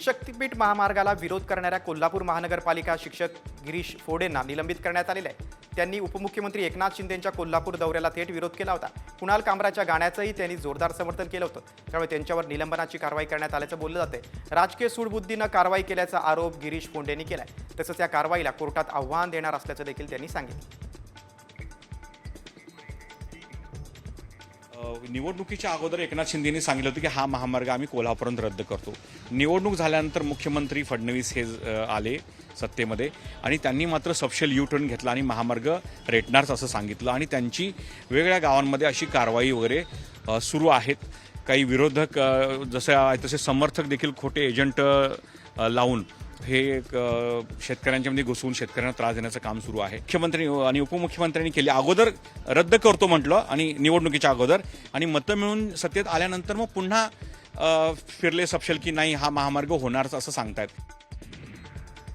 शक्तीपीठ महामार्गाला विरोध करणाऱ्या कोल्हापूर महानगरपालिका शिक्षक गिरीश फोडेंना निलंबित करण्यात आलेलं आहे. त्यांनी उपमुख्यमंत्री एकनाथ शिंदेंच्या कोल्हापूर दौऱ्याला थेट विरोध केला होता. कुणाल कामराच्या गाण्याचंही त्यांनी जोरदार समर्थन केलं होतं. त्यामुळे त्यांच्यावर निलंबनाची कारवाई करण्यात आल्याचं बोललं जाते राजकीय सूडबुद्धीनं कारवाई केल्याचा आरोप गिरीश फोंडेंनी केलाय. तसंच या कारवाईला कोर्टात आव्हान देणार असल्याचं देखील त्यांनी सांगितलं. निवडणुकीच्या अगोदर एकनाथ शिंदेनी सांगितलं होतं की हा महामार्ग आम्ही कोल्हापूरपर्यंत रद्द करतो. निवडणूक झाल्यानंतर मुख्यमंत्री फडणवीस हे आले सत्तेमध्ये आणि त्यांनी मात्र सपशेल यू टर्न घेतला आणि महामार्ग रेटणारच असं सांगितलं आणि त्यांची वेगळ्या गावांमध्ये अशी कारवाई वगैरे सुरू आहेत. काही विरोधक जसे तसे समर्थक देखील खोटे एजंट लावून हे एक, शेतकऱ्यांच्या मध्ये घुसवून शेतकऱ्यांना त्रास देण्याचं काम सुरू आहे. मुख्यमंत्री आणि उपमुख्यमंत्र्यांनी केले अगोदर रद्द करतो म्हटलं आणि निवडणुकीच्या अगोदर. आणि मतं मिळून सत्तेत आल्यानंतर मग पुन्हा फिरले सपशेल की नाही हा महामार्ग होणारच असं सांगतायत.